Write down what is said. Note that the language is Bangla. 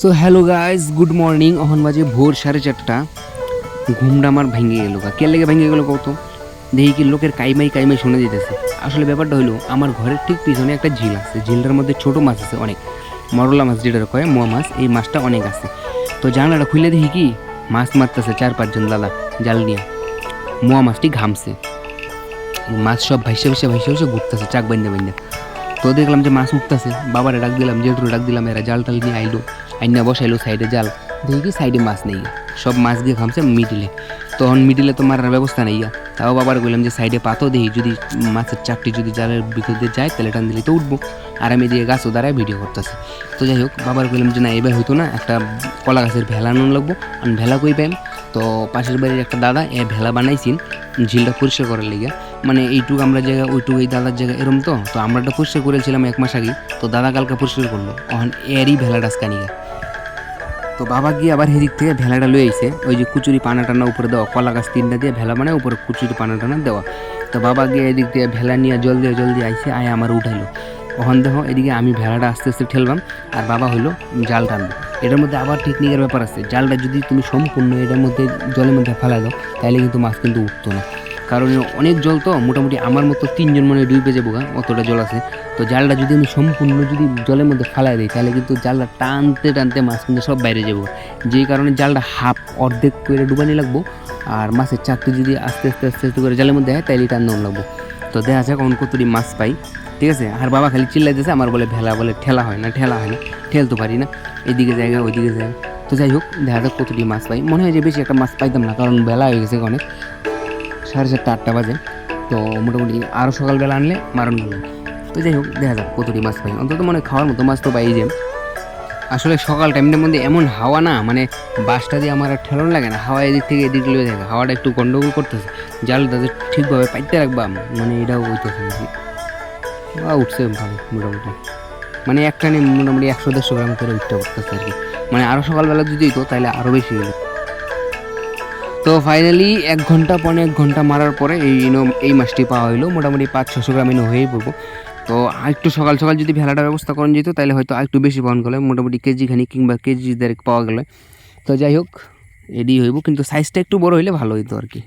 So hello guys good morning অহন বাজে ভোর সাড়ে চারটা। ঘুমটা আমার ভেঙে গেল কে লেগে ভেঙে গেল কত দেখি কি লোকের কাইমাই কাইমাই শোনা যেতেছে আসলে ব্যাপারটা হলো আমার ঘরের ঠিক পিছনে একটা ঝিল আছে। ঝিলটার মধ্যে ছোট মাছ আছে অনেক। মরলা মাছ যেটা কয়, মোয়া মাছ, এই মাছটা অনেক আছে। তো জানালাটা খুলে দেখি কি, মাছ মারতেছে চার পাঁচজন দাদা জাল নিয়ে। মোয়া মাছটি ঘামছে। মাছ সব ভাইসে ভাইসে ভাইসে ভাইসে ঘুরতেছে, চাক বাইন্দা বাইন্দা। তো দেখলাম যে মাছ উঠতেছে। বাবারে ডাক দিলাম, জেঠুরে ডাক দিলাম, এরা জাল টাল নিয়ে আইলো। আইনা বসাইলো সাইডে জাল, দেখি সাইডে মাছ নেই। সব মাছ দিয়ে খামছে মিডিলে। তখন মিডিলে তো মারার ব্যবস্থা নেই তাও বাবার বললাম যে সাইডে পাতো দেখি যদি মাছের চাকটি যদি জালের ভিতর দিয়ে যায়, তাহলে টান দিলে তো উঠবো। আর আমি দিয়ে গাছও দ্বারায় ভিডিও করতেছি। তো যাই হোক, বাবার বললাম যে না, এবার হইতো না, একটা কলা গাছের ভেলা নুন লাগবো। আমি ভেলা কই পাইম? তো পাশের বাড়ির একটা দাদা, এ ভেলা বানাইছেন, ঝিলটা পরিষ্কার করার লেগে। মানে এইটুকু আমরা জায়গা, ওইটুকু এই দাদার জায়গা এরম তো। তো আমরা একটা পরিষ্কার করেছিলাম এক মাস আগে তো দাদা কালকে পরিষ্কার করল। তখন এরই ভেলা ডাসকানিগা তো বাবা গিয়ে আবার হেদিক থেকে ভেলাটা লয়ে আইছে। ওই যে কুচুরি পানা টানা উপরে দেওয়া, কলা গাছ তিনটা দিয়ে ভেলা মানে উপরে কুচুরি পানা টানা দেওয়া। তো বাবা গিয়ে এদিক দিয়ে ভেলা নিয়ে জল দিয়ে জল দিয়ে আইসে আয় আমার উঠাইলো। ওখান দেখো, এদিকে আমি ভেলাটা আস্তে আস্তে ঠেলবাম আর বাবা হইল জাল টানবো এটার মধ্যে আবার টেকনিকের ব্যাপার আছে। জালটা যদি তুমি সম্পূর্ণ এটার মধ্যে, জলের মধ্যে ফেলা দাও তাহলে কিন্তু মাছ কিন্তু উঠতো না। কারণ অনেক জল তো মোটামুটি আমার মতো তিনজন মনে ডুবে যাব গা, অতটা জল আছে। তো জালটা যদি আমি সম্পূর্ণ যদি জলের মধ্যে ফালাই দিই, তাহলে কিন্তু জালটা টানতে টানতে মাছ কিন্তু সব বাইরে যাব। যেই কারণে জালটা হাফ অর্ধেক করে ডুবানি লাগবো, আর মাছের চাকরি যদি আস্তে আস্তে আস্তে আস্তে করে জালের মধ্যে হয় তাহলে টান লাগবো। তো দেখা যাক কোন কতটি মাছ পাই, ঠিক আছে? আর বাবা খালি চিল্লাইতেছে, আমার বলে ভেলা বলে ঠেলা হয় না, ঠেলা হয় না, ঠেলতে পারি না এদিকে জায়গা ওইদিকে জায়গা তো যাই হোক, দেখা যাক কতটি মাছ পাই। মনে হয় যে বেশি একটা মাছ পাইতাম না, কারণ বেলা হয়ে গেছে অনেক। সাড়ে চারটা, আটটা বাজে। তো মোটামুটি আরও সকালবেলা আনলে মারণ গেল তো যাই হোক, দেখা যাক কতটি মাছ পাই। অন্তত মনে খাওয়ার মতো মাছ তো পাই যে। আসলে সকাল টাইমটার মধ্যে এমন হাওয়া না মানে বাসটা দিয়ে আমার আর ঠেলন লাগে না। হাওয়া এদিক থেকে এদিক লয়ে থাকে হাওয়াটা একটু গন্ডগোল করতেছে। জালটা তাদের ঠিকভাবে পাইতে রাখবাম মানে এটাও হইতেছে নাকি বা উঠছে ভালো মোটামুটি। মানে একটা নিয়ে মোটামুটি একশো দেড়শো গ্রাম করে উঠতে পারতেছে আর কি। মানে আরও সকালবেলা যদি হইতো, তাহলে আরও বেশি হলো তো ফাইনালি এক ঘণ্টা পরে, এক ঘণ্টা মারার পরে এই ইনো, এই মাছটি পাওয়া হইল। মোটামুটি পাঁচ, ছশো গ্রাম ইনো হয়েই পড়ব। তো আরেকটু সকাল সকাল যদি ভেলাটার ব্যবস্থা করেন যেত তাহলে হয়তো আরেকটু বেশি বহন করলে মোটামুটি কেজি খানি কিংবা কেজি দেড়েক পাওয়া গেলে। তো যাই হোক, এডি হইব, কিন্তু সাইজটা একটু বড় হইলে ভালো হইতো আর কি।